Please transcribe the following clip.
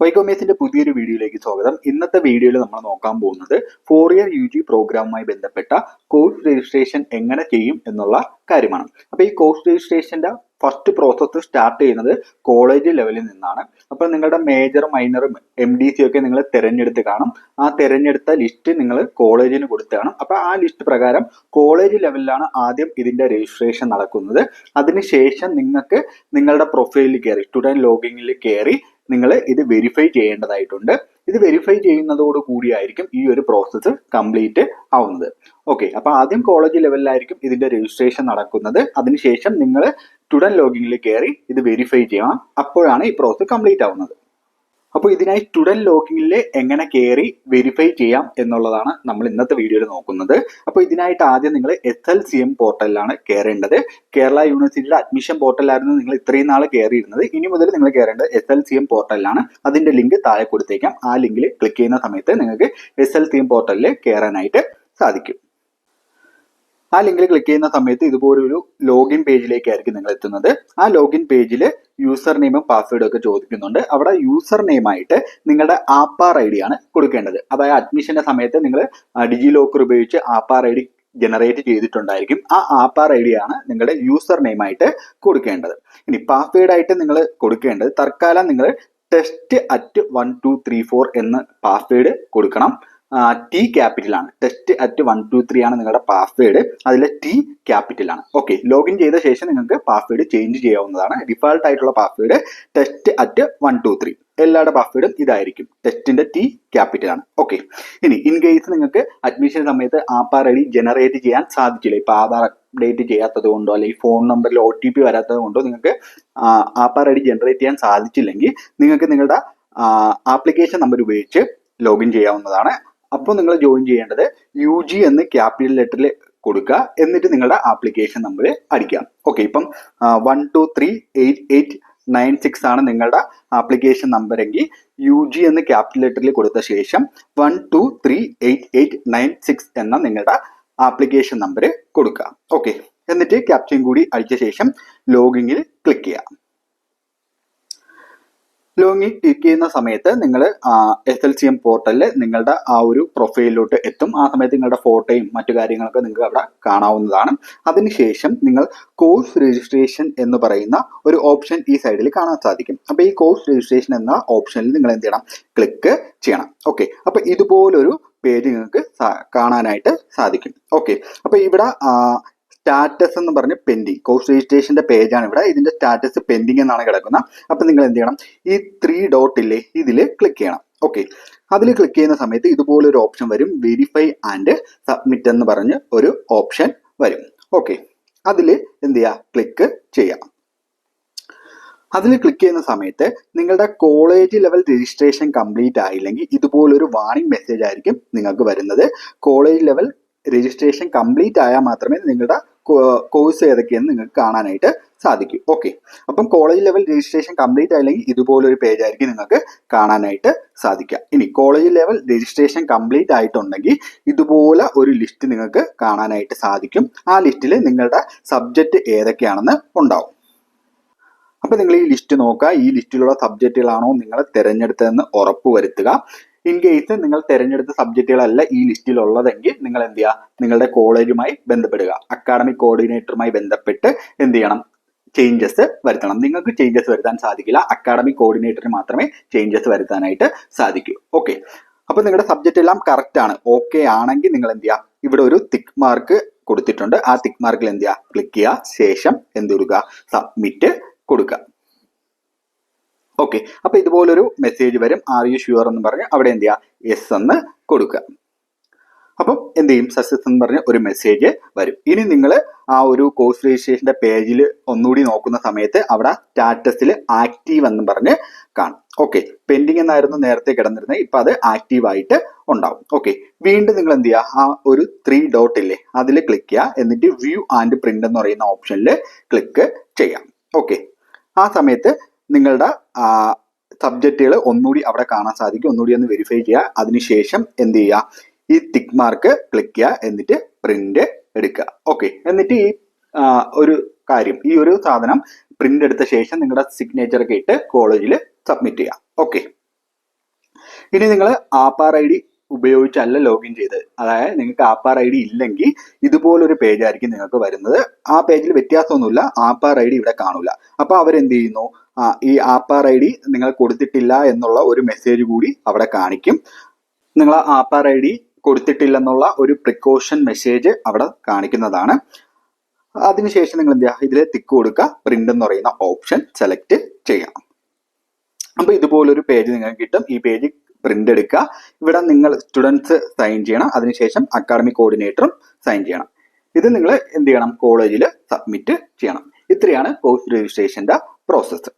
വൈക്കോമേസിന്റെ പുതിയൊരു വീഡിയോയിലേക്ക് സ്വാഗതം. ഇന്നത്തെ വീഡിയോയിൽ നമ്മൾ നോക്കാൻ പോകുന്നത് ഫോർ ഇയർ യു ജി പ്രോഗ്രാമുമായി ബന്ധപ്പെട്ട കോഴ്സ് രജിസ്ട്രേഷൻ എങ്ങനെ ചെയ്യും എന്നുള്ള കാര്യമാണ്. അപ്പൊ ഈ കോഴ്സ് രജിസ്ട്രേഷന്റെ ഫസ്റ്റ് പ്രോസസ്സ് സ്റ്റാർട്ട് ചെയ്യുന്നത് കോളേജ് ലെവലിൽ നിന്നാണ്. അപ്പോൾ നിങ്ങളുടെ മേജറും മൈനറും എം ഡി സി ഒക്കെ നിങ്ങൾ തിരഞ്ഞെടുത്ത് കാണും. ആ തിരഞ്ഞെടുത്ത ലിസ്റ്റ് നിങ്ങൾ കോളേജിന് കൊടുത്ത് കാണും. അപ്പോൾ ആ ലിസ്റ്റ് പ്രകാരം കോളേജ് ലെവലിലാണ് ആദ്യം ഇതിന്റെ രജിസ്ട്രേഷൻ നടക്കുന്നത്. അതിനുശേഷം നിങ്ങൾക്ക് നിങ്ങളുടെ പ്രൊഫൈലിൽ കയറി സ്റ്റുഡന്റ് ലോഗിങ്ങിൽ കയറി നിങ്ങൾ ഇത് വെരിഫൈ ചെയ്യേണ്ടതായിട്ടുണ്ട്. ഇത് വെരിഫൈ ചെയ്യുന്നതോട് കൂടിയായിരിക്കും ഈ ഒരു പ്രോസസ്സ് കംപ്ലീറ്റ് ആവുന്നത്. ഓക്കെ അപ്പോൾ ആദ്യം കോളേജ് ലെവലിലായിരിക്കും ഇതിന്റെ രജിസ്ട്രേഷൻ നടക്കുന്നത്. അതിനുശേഷം നിങ്ങൾ സ്റ്റുഡന്റ് ലോഗിങ്ങിൽ കയറി ഇത് വെരിഫൈ ചെയ്യണം. അപ്പോഴാണ് ഈ പ്രോസസ്സ് കംപ്ലീറ്റ് ആവുന്നത്. അപ്പോൾ ഇതിനായി സ്റ്റുഡന്റ് ലോഗിനിൽ എങ്ങനെ കയറി വെരിഫൈ ചെയ്യാം എന്നുള്ളതാണ് നമ്മൾ ഇന്നത്തെ വീഡിയോയിൽ നോക്കുന്നത്. അപ്പോൾ ഇതിനായിട്ട് ആദ്യം നിങ്ങൾ എസ് എൽ സി എം പോർട്ടലിലാണ് കയറേണ്ടത് കേരള യൂണിവേഴ്സിറ്റിയുടെ അഡ്മിഷൻ പോർട്ടലായിരുന്നു നിങ്ങൾ ഇത്രയും നാൾ കയറിയിരുന്നത് ഇനി മുതൽ നിങ്ങൾ കയറേണ്ടത് എസ് എൽ സി എം പോർട്ടലിലാണ് അതിന്റെ ലിങ്ക് താഴെ കൊടുത്തേക്കാം. ആ ലിങ്കിൽ ക്ലിക്ക് ചെയ്യുന്ന സമയത്ത് നിങ്ങൾക്ക് എസ് എൽ സി എം പോർട്ടലിൽ കയറാനായിട്ട് സാധിക്കും. ആ ലിങ്കിൽ ക്ലിക്ക് ചെയ്യുന്ന സമയത്ത് ഇതുപോലൊരു ലോഗിൻ പേജിലേക്കായിരിക്കും നിങ്ങൾ എത്തുന്നത്. ആ ലോഗിൻ പേജിൽ യൂസർ നെയിമും പാസ്വേഡും ഒക്കെ ചോദിക്കുന്നുണ്ട്. അവിടെ യൂസർ നെയിമായിട്ട് നിങ്ങളുടെ ആപ്പാർ ഐ ഡി ആണ് കൊടുക്കേണ്ടത്. അതായത് അഡ്മിഷന്റെ സമയത്ത് നിങ്ങൾ ഡിജി ലോക്കർ ഉപയോഗിച്ച് ആപ്പാർ ഐ ഡി ജനറേറ്റ് ചെയ്തിട്ടുണ്ടായിരിക്കും. ആ ആപ്പാർ ഐ ഡി ആണ് നിങ്ങളുടെ യൂസർ നെയിമായിട്ട് കൊടുക്കേണ്ടത്. ഇനി പാസ്വേഡ് ആയിട്ട് നിങ്ങൾ കൊടുക്കേണ്ടത് തൽക്കാലം നിങ്ങൾ test at one two three four എന്ന് പാസ്വേഡ് കൊടുക്കണം. ടി ക്യാപിറ്റൽ ആണ്. Test at one two three ആണ് നിങ്ങളുടെ പാസ്വേഡ് അതിലെ ടി ക്യാപിറ്റൽ ആണ്. ഓക്കെ ലോഗിൻ ചെയ്ത ശേഷം നിങ്ങൾക്ക് പാസ്വേഡ് ചേഞ്ച് ചെയ്യാവുന്നതാണ്. ഡിഫാൾട്ട് ആയിട്ടുള്ള password test at one two three എല്ലാവരുടെ പാസ്വേഡും ഇതായിരിക്കും. ടെസ്റ്റിന്റെ ടി ക്യാപിറ്റൽ ആണ്. ഓക്കെ ഇനി ഇൻ കേസ് നിങ്ങൾക്ക് അഡ്മിഷൻ സമയത്ത് ആപ്പാർ ഐ ഡി ജനറേറ്റ് ചെയ്യാൻ സാധിച്ചില്ല ഇപ്പൊ ആധാർ അപ്ഡേറ്റ് ചെയ്യാത്തത് കൊണ്ടോ അല്ലെങ്കിൽ ഫോൺ നമ്പറിൽ ഒ ടി പി വരാത്തത് കൊണ്ടോ നിങ്ങൾക്ക് ആപ്പാർ ഐ ഡി ജനറേറ്റ് ചെയ്യാൻ സാധിച്ചില്ലെങ്കിൽ നിങ്ങൾക്ക് നിങ്ങളുടെ ആപ്ലിക്കേഷൻ നമ്പർ ഉപയോഗിച്ച് ലോഗിൻ ചെയ്യാവുന്നതാണ്. അപ്പോൾ നിങ്ങൾ ജോയിൻ ചെയ്യേണ്ടത് യു ജി എന്ന് ക്യാപിറ്റൽ ലെറ്ററിൽ കൊടുക്കുക എന്നിട്ട് നിങ്ങളുടെ ആപ്ലിക്കേഷൻ നമ്പർ അടിക്കാം. ഓക്കെ ഇപ്പം one two three eight eight nine six ആണ് നിങ്ങളുടെ ആപ്ലിക്കേഷൻ നമ്പർ എങ്കിൽ യു ജി എന്ന് ക്യാപിറ്റൽ ലെറ്ററിൽ കൊടുത്ത ശേഷം one two three eight eight nine six എന്ന നിങ്ങളുടെ ആപ്ലിക്കേഷൻ നമ്പർ കൊടുക്കുക ഓക്കെ എന്നിട്ട് ക്യാപ്ചയും കൂടി അടിച്ച ശേഷം ലോഗിങ്ങിൽ ക്ലിക്ക് ചെയ്യാം. ലോഗിൻ ക്ലിക്ക് ചെയ്യുന്ന സമയത്ത് നിങ്ങൾ എസ് എൽ സി എം പോർട്ടലിൽ നിങ്ങളുടെ ആ ഒരു പ്രൊഫൈലിലോട്ട് എത്തും. ആ സമയത്ത് നിങ്ങളുടെ ഫോട്ടോയും മറ്റു കാര്യങ്ങളൊക്കെ നിങ്ങൾക്ക് അവിടെ കാണാവുന്നതാണ്. അതിനുശേഷം നിങ്ങൾ കോഴ്സ് രജിസ്ട്രേഷൻ എന്ന് പറയുന്ന ഒരു ഓപ്ഷൻ ഈ സൈഡിൽ കാണാൻ സാധിക്കും. അപ്പോൾ ഈ കോഴ്സ് രജിസ്ട്രേഷൻ എന്ന ഓപ്ഷനിൽ നിങ്ങൾ എന്ത് ചെയ്യണം? ക്ലിക്ക് ചെയ്യണം. ഓക്കെ അപ്പോൾ ഇതുപോലൊരു പേജ് നിങ്ങൾക്ക് കാണാനായിട്ട് സാധിക്കും. ഓക്കെ അപ്പോൾ ഇവിടെ സ്റ്റാറ്റസ് എന്ന് പറഞ്ഞ് പെൻഡിങ് കോഴ്സ് രജിസ്ട്രേഷന്റെ പേജാണ് ഇവിടെ. ഇതിന്റെ സ്റ്റാറ്റസ് പെൻഡിങ് എന്നാണ് കിടക്കുന്നത്. അപ്പൊ നിങ്ങൾ എന്ത് ചെയ്യണം? ഈ ത്രീ ഡോട്ട് ഇല്ലേ ഇതിൽ ക്ലിക്ക് ചെയ്യണം. ഓക്കെ അതിൽ ക്ലിക്ക് ചെയ്യുന്ന സമയത്ത് ഇതുപോലെ ഒരു ഓപ്ഷൻ വരും. വെരിഫൈ ആൻഡ് സബ്മിറ്റ് എന്ന് പറഞ്ഞ് ഒരു ഓപ്ഷൻ വരും. ഓക്കെ അതിൽ എന്ത് ചെയ്യുക ക്ലിക്ക് ചെയ്യാം. അതിൽ ക്ലിക്ക് ചെയ്യുന്ന സമയത്ത് നിങ്ങളുടെ കോളേജ് ലെവൽ രജിസ്ട്രേഷൻ കംപ്ലീറ്റ് ആയില്ലെങ്കിൽ ഇതുപോലൊരു വാണിംഗ് മെസ്സേജ് ആയിരിക്കും നിങ്ങൾക്ക് വരുന്നത്. കോളേജ് ലെവൽ രജിസ്ട്രേഷൻ കംപ്ലീറ്റ് ആയാൽ മാത്രമേ നിങ്ങളുടെ കോഴ്സ് ഏതൊക്കെയെന്ന് നിങ്ങൾക്ക് കാണാനായിട്ട് സാധിക്കും. ഓക്കെ അപ്പം കോളേജ് ലെവൽ രജിസ്ട്രേഷൻ കംപ്ലീറ്റ് ആയില്ലെങ്കിൽ ഇതുപോലൊരു പേജ് ആയിരിക്കും നിങ്ങൾക്ക് കാണാനായിട്ട് സാധിക്കുക. ഇനി കോളേജ് ലെവൽ രജിസ്ട്രേഷൻ കംപ്ലീറ്റ് ആയിട്ടുണ്ടെങ്കിൽ ഇതുപോലെ ഒരു ലിസ്റ്റ് നിങ്ങൾക്ക് കാണാനായിട്ട് സാധിക്കും. ആ ലിസ്റ്റിൽ നിങ്ങളുടെ സബ്ജക്റ്റ് ഏതൊക്കെയാണെന്ന് ഉണ്ടാവും. അപ്പം നിങ്ങൾ ഈ ലിസ്റ്റ് നോക്കുക. ഈ ലിസ്റ്റിലുള്ള സബ്ജക്റ്റുകളാണോ നിങ്ങൾ തിരഞ്ഞെടുത്തതെന്ന് ഉറപ്പുവരുത്തുക. ഇൻ കേസ് നിങ്ങൾ തിരഞ്ഞെടുത്ത സബ്ജക്റ്റുകളല്ല ഈ ലിസ്റ്റിൽ ഉള്ളതെങ്കിൽ നിങ്ങൾ എന്ത് ചെയ്യുക? നിങ്ങളുടെ കോളേജുമായി ബന്ധപ്പെടുക. അക്കാഡമിക് കോർഡിനേറ്ററുമായി ബന്ധപ്പെട്ട് എന്ത് ചെയ്യണം? ചേഞ്ചസ് വരുത്തണം. നിങ്ങൾക്ക് ചേഞ്ചസ് വരുത്താൻ സാധിക്കില്ല. അക്കാഡമിക് കോർഡിനേറ്ററിന് മാത്രമേ ചേഞ്ചസ് വരുത്താനായിട്ട് സാധിക്കൂ. ഓക്കെ അപ്പൊ നിങ്ങളുടെ സബ്ജക്റ്റ് എല്ലാം കറക്റ്റ് ആണ്. ഓക്കെ ആണെങ്കിൽ നിങ്ങൾ എന്ത് ചെയ്യുക? ഇവിടെ ഒരു തിക്ക് മാർക്ക് കൊടുത്തിട്ടുണ്ട്. ആ തിക്ക് മാർക്കിൽ എന്ത് ചെയ്യുക? ക്ലിക്ക് ചെയ്യുക. ശേഷം എന്ത് കൊടുക്കുക? സബ്മിറ്റ് കൊടുക്കുക. ഓക്കെ അപ്പൊ ഇതുപോലൊരു മെസ്സേജ് വരും. ആർ യു ഷുവർ എന്ന് പറഞ്ഞ് അവിടെ എന്ത് ചെയ്യുക എസ് എന്ന് കൊടുക്കുക. അപ്പം എന്ത് ചെയ്യും? സക്സസ് എന്ന് പറഞ്ഞ ഒരു മെസ്സേജ് വരും. ഇനി നിങ്ങൾ ആ ഒരു കോഴ്സ് രജിസ്ട്രേഷന്റെ പേജിൽ ഒന്നുകൂടി നോക്കുന്ന സമയത്ത് അവിടെ സ്റ്റാറ്റസിൽ ആക്റ്റീവ് എന്ന് പറഞ്ഞ് കാണും. ഓക്കെ പെൻഡിങ് എന്നായിരുന്നു നേരത്തെ കിടന്നിരുന്നത്. ഇപ്പൊ അത് ആക്റ്റീവ് ആയിട്ട് ഉണ്ടാവും. ഓക്കെ വീണ്ടും നിങ്ങൾ എന്ത് ചെയ്യുക ആ ഒരു ത്രീ ഡോട്ട് ഇല്ലേ അതിൽ ക്ലിക്ക് ചെയ്യുക എന്നിട്ട് വ്യൂ ആൻഡ് പ്രിന്റ് എന്ന് പറയുന്ന ഓപ്ഷനിൽ ക്ലിക്ക് ചെയ്യാം. ഓക്കെ ആ സമയത്ത് നിങ്ങളുടെ സബ്ജക്റ്റുകൾ ഒന്നുകൂടി അവിടെ കാണാൻ സാധിക്കും. ഒന്നുകൂടി ഒന്ന് വെരിഫൈ ചെയ്യുക. അതിനുശേഷം എന്ത് ചെയ്യുക? ഈ ടിക്ക് മാർക്ക് ക്ലിക്ക് ചെയ്യുക. എന്നിട്ട് പ്രിന്റ് എടുക്കുക. ഓക്കെ എന്നിട്ട് ഈ ഒരു കാര്യം. ഈ ഒരു സാധനം പ്രിന്റ് എടുത്ത ശേഷം നിങ്ങളുടെ സിഗ്നേച്ചർ ഒക്കെ ഇട്ട് കോളേജിൽ സബ്മിറ്റ് ചെയ്യുക. ഓക്കെ ഇനി നിങ്ങൾ ആപ്പാർ ഐ ഡി ഉപയോഗിച്ചല്ല ലോഗിൻ ചെയ്തത് അതായത് നിങ്ങൾക്ക് ആപ്പാർ ഐ ഡി ഇല്ലെങ്കിൽ ഇതുപോലൊരു പേജ് ആയിരിക്കും നിങ്ങൾക്ക് വരുന്നത്. ആ പേജിൽ വ്യത്യാസമൊന്നുമില്ല. ആപ്പാർ ഐ ഡി ഇവിടെ കാണൂല. അപ്പൊ അവരെന്ത് ചെയ്യുന്നു? ആ, ഈ ആപ്പാർ ഐ ഡി നിങ്ങൾ കൊടുത്തിട്ടില്ല എന്നുള്ള ഒരു മെസ്സേജ് കൂടി അവിടെ കാണിക്കും. നിങ്ങൾ ആപ്പാർ ഐ ഡി കൊടുത്തിട്ടില്ലെന്നുള്ള ഒരു പ്രിക്കോഷൻ മെസ്സേജ് അവിടെ കാണിക്കുന്നതാണ്. അതിനുശേഷം നിങ്ങൾ എന്ത് ചെയ്യുക? ഇതിൽ തിക്ക് കൊടുക്കുക. പ്രിന്റ് എന്ന് പറയുന്ന ഓപ്ഷൻ സെലക്ട് ചെയ്യാം. അപ്പൊ ഇതുപോലൊരു പേജ് നിങ്ങൾക്ക് കിട്ടും. ഈ പേജ് പ്രിന്റ് എടുക്കുക ഇവിടെ നിങ്ങൾ സ്റ്റുഡൻസ് സൈൻ ചെയ്യണം. അതിനുശേഷം അക്കാഡമിക് കോർഡിനേറ്ററും സൈൻ ചെയ്യണം. ഇത് നിങ്ങൾ എന്ത് ചെയ്യണം? കോളേജിൽ സബ്മിറ്റ് ചെയ്യണം. ഇത്രയാണ് കോഴ്സ് രജിസ്ട്രേഷന്റെ പ്രോസസ്സ്